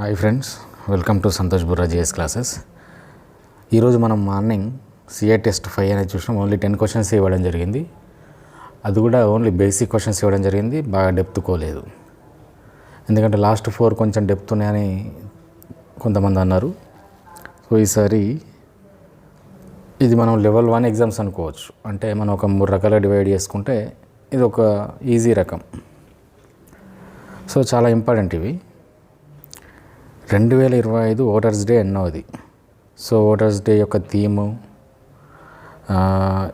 Hi friends welcome to Santosh Burra GS classes ఈరోజు మనం morning CA test five అనేది చూసినాం. ఓన్లీ టెన్ క్వశ్చన్స్ ఇవ్వడం జరిగింది. అది కూడా ఓన్లీ బేసిక్ క్వశ్చన్స్ ఇవ్వడం జరిగింది. బాగా డెప్త్ కోలేదు ఎందుకంటే లాస్ట్ ఫోర్ కొంచెం డెప్త్ ఉన్నాయని కొంతమంది అన్నారు. సో ఈసారి ఇది మనం లెవెల్ వన్ ఎగ్జామ్స్ అనుకోవచ్చు. అంటే మనం ఒక మూడు రకాలుగా డివైడ్ చేసుకుంటే ఇది ఒక ఈజీ రకం. సో చాలా ఇంపార్టెంట్ ఇవి. రెండు వేల ఇరవై ఐదు ఓటర్స్ డే ఎన్నోది సో ఓటర్స్ డే యొక్క థీము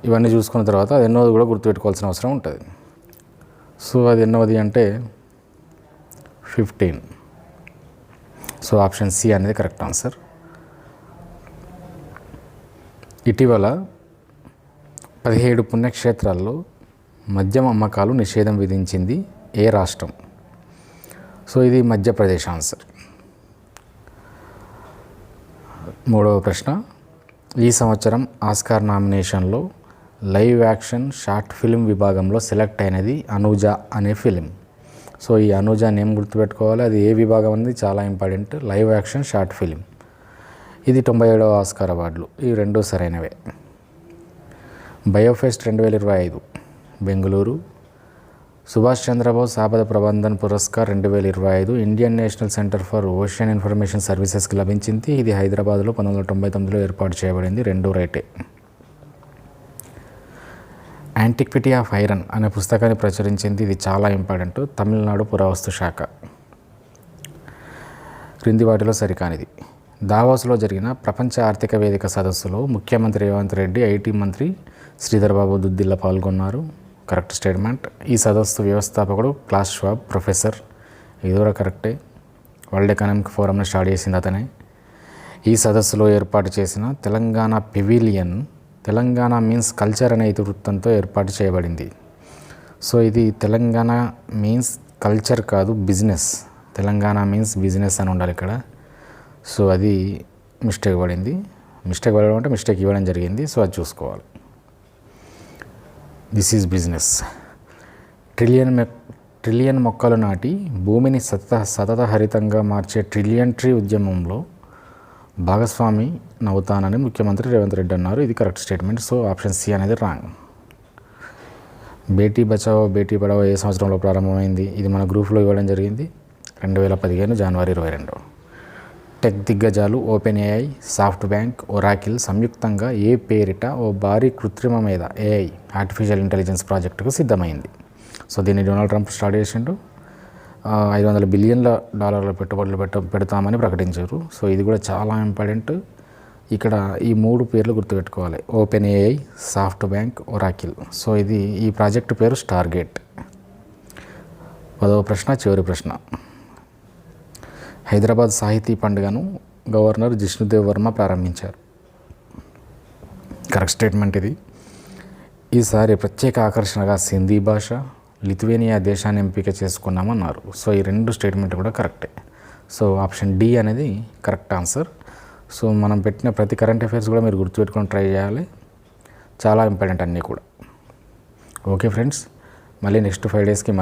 ఇవన్నీ చూసుకున్న తర్వాత అది ఎన్నోది కూడా గుర్తుపెట్టుకోవాల్సిన అవసరం ఉంటుంది. సో అది ఎన్నోది అంటే ఫిఫ్టీన్. సో ఆప్షన్ సి అనేది కరెక్ట్ ఆన్సర్. ఇటీవల పదిహేడు పుణ్యక్షేత్రాల్లో మద్యం అమ్మకాలు నిషేధం విధించింది ఏ రాష్ట్రం? సో ఇది మధ్యప్రదేశ్ ఆన్సర్. మూడవ ప్రశ్న. ఈ సంవత్సరం ఆస్కార్ నామినేషన్లో లైవ్ యాక్షన్ షార్ట్ ఫిల్మ్ విభాగంలో సెలెక్ట్ అయినది అనూజ అనే ఫిలిం. సో ఈ అనూజ నేమ్ గుర్తుపెట్టుకోవాలి. అది ఏ విభాగం అనేది చాలా important. Live action short film. ఇది తొంభై ఏడవ ఆస్కార్ అవార్డులు. ఈ రెండు సరైనవే. బయోఫెస్ట్ రెండు వేల ఇరవై ఐదు. బెంగళూరు సుభాష్ చంద్రబోస్ ఆపద ప్రబంధన్ పురస్కార్ రెండు వేల ఇరవై ఐదు Indian National Centre for Ocean Information సర్వీసెస్కి లభించింది. ఇది హైదరాబాద్లో పంతొమ్మిది వందల తొంభై తొమ్మిదిలో ఏర్పాటు చేయబడింది. రెండు రైటే. యాంటిక్విటీ ఆఫ్ ఐరన్ అనే పుస్తకాన్ని ప్రచురించింది. ఇది చాలా ఇంపార్టెంట్. తమిళనాడు పురావస్తు శాఖ. క్రింది వాటిలో సరికానిది. దావోస్లో జరిగిన ప్రపంచ ఆర్థిక వేదిక సదస్సులో ముఖ్యమంత్రి రేవంత్ రెడ్డి ఐటీ మంత్రి శ్రీధర్ బాబు దుద్దిల్ల పాల్గొన్నారు. Correct statement. ఈ సదస్సు వ్యవస్థాపకుడు క్లాస్ షాబ్ ప్రొఫెసర్. ఇది కూడా కరెక్టే. వరల్డ్ ఎకనామిక్ ఫోరంని స్టార్ట్ చేసింది అతనే. ఈ సదస్సులో ఏర్పాటు చేసిన Telangana pavilion Telangana means culture అనే ఇతివృత్తంతో ఏర్పాటు చేయబడింది. సో ఇది తెలంగాణ మీన్స్ కల్చర్ కాదు బిజినెస్. తెలంగాణ మీన్స్ బిజినెస్ అని ఉండాలి ఇక్కడ. సో అది మిస్టేక్ పడింది. మిస్టేక్ పడడం అంటే మిస్టేక్ ఇవ్వడం జరిగింది. సో అది చూసుకోవాలి. This is business trillion trillion మొక్కలు నాటి భూమిని సతత సతత హరితంగా మార్చే ట్రిలియన్ ట్రీ ఉద్యమంలో భాగస్వామి నవ్వుతానని ముఖ్యమంత్రి రేవంత్ రెడ్డి అన్నారు. ఇది correct statement so option C అనేది రాంగ్ బేటీ బచావో బేటీ పడావో ఏ సంవత్సరంలో ప్రారంభమైంది? ఇది మన గ్రూప్లో ఇవ్వడం జరిగింది. రెండు వేల పదిహేను జనవరి ఇరవై రెండు. టెక్ దిగ్గజాలు OpenAI SoftBank Oracle సంయుక్తంగా ఏ పేరిట ఓ భారీ కృత్రిమ మీద ఏఐ ఆర్టిఫిషియల్ ఇంటెలిజెన్స్ ప్రాజెక్టుకు సిద్ధమైంది. సో దీన్ని డొనాల్డ్ ట్రంప్ స్టార్ట్ చేసిండు. ఐదు వందల బిలియన్ల డాలర్ల పెట్టుబడులు పెట్ట పెడతామని ప్రకటించారు. సో ఇది కూడా చాలా ఇంపార్టెంట్. ఇక్కడ ఈ మూడు పేర్లు గుర్తుపెట్టుకోవాలి. OpenAI SoftBank Oracle. సో ఇది ఈ ప్రాజెక్టు పేరు స్టార్గేట్. పదవ ప్రశ్న చివరి ప్రశ్న. హైదరాబాద్ సాహితీ పండుగను గవర్నర్ జిష్ణుదేవ్ వర్మ ప్రారంభించారు. కరెక్ట్ స్టేట్మెంట్ ఇది. ఈసారి ప్రత్యేక ఆకర్షణగా సింధీ భాష లిథువేనియా దేశాన్ని ఎంపిక చేసుకున్నామన్నారు. సో ఈ రెండు స్టేట్మెంట్ కూడా కరెక్టే. సో ఆప్షన్ డి అనేది కరెక్ట్ ఆన్సర్. సో మనం పెట్టిన ప్రతి కరెంట్ అఫైర్స్ కూడా మీరు గుర్తుపెట్టుకొని ట్రై చేయాలి. చాలా ఇంపార్టెంట్ అన్నీ కూడా. ఓకే ఫ్రెండ్స్ మళ్ళీ నెక్స్ట్ ఫైవ్ డేస్కి